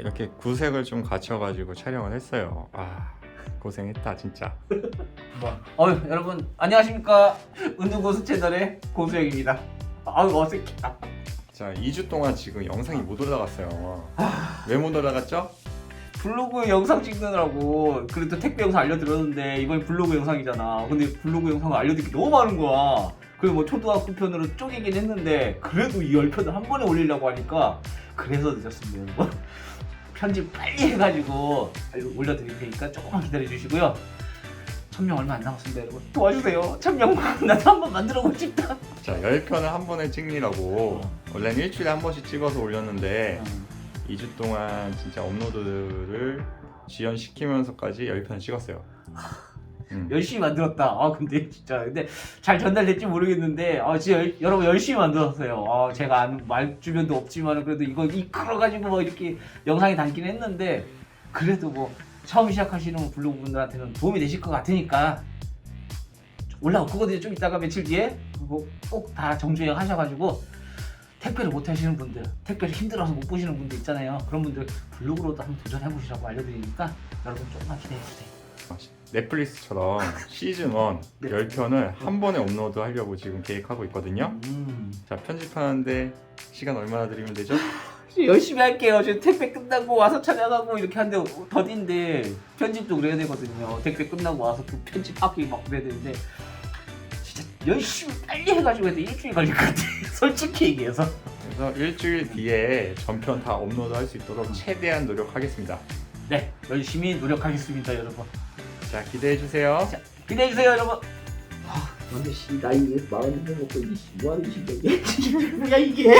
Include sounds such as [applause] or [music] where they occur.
이렇게 구색을 좀 갖춰가지고 촬영을 했어요. 아 고생했다 진짜. 뭐. 어휴 여러분 안녕하십니까 은두고수 채널의 고수영입니다 아유 어색해 자 2주 동안 지금 영상이 못 올라갔어요. 왜 못 올라갔죠? 블로그 영상 찍느라고 그래도 택배 영상 알려드렸는데 이번에 블로그 영상이잖아 근데 블로그 영상을 알려드리기 너무 많은 거야 그리고 뭐 초등학교 편으로 쪼개긴 했는데 그래도 이 10편을 한 번에 올리려고 하니까 그래서 늦었습니다 여러분. [laughs] 편집 빨리 해가지고 올려드릴 테니까 조금만 기다려주시고요. 천명 얼마 안 남았습니다 여러분. 도와주세요. 천명만 [laughs] 나도 한번 만들어보고 싶다. 자 10편을 한 번에 찍느라고. 원래는 일주일에 한 번씩 찍어서 올렸는데 2주 동안 진짜 업로드를 지연시키면서까지 10편을 찍었어요. 음. 열심히 만들었다. 아 근데 진짜 근데 잘 전달될지 모르겠는데 아 진짜 열- 여러분 열심히 만들었어요. 아 제가 아는 말 주변도 없지만 그래도 이거 이끌어 가지고 뭐 이렇게 영상에 담긴 했는데 그래도 뭐 처음 시작하시는 블로그 분들한테는 도움이 되실 것 같으니까 올라올 거거든요. 좀 이따가 며칠 뒤에 꼭 다 정주행 하셔가지고 택배를 못 하시는 분들, 택배를 힘들어서 못 보시는 분들 있잖아요. 그런 분들 블로그로도 한번 도전해 보시라고 알려드리니까 여러분 조금만 기대해 주세요. 넷플릭스처럼 시즌 1 네. 10편을 한 번에 업로드 하려고 지금 계획하고 있거든요. 음. 자 편집하는데 시간 얼마나 드리면 되죠? [laughs] 열심히 할게요. 지금 택배 끝나고 와서 촬영하고 이렇게 하는데 더딘데 편집도 그래야 되거든요. 택배 끝나고 와서 그 편집하기 막 그래야 되는데 진짜 열심히 빨리 해가지고 해도 일주일 걸릴 것 같아. [laughs] 솔직히 얘기해서. 그래서 일주일 뒤에 전편 다 업로드 할 수 있도록 최대한 노력하겠습니다. 네, 열심히 노력하겠습니다, 여러분. 자 기대해 주세요. 자, 기대해 주세요, 여러분. 근데 씨 나이 마흔 먹고 이씨 뭐하는 짓이야 이게 [laughs] 뭐야 이게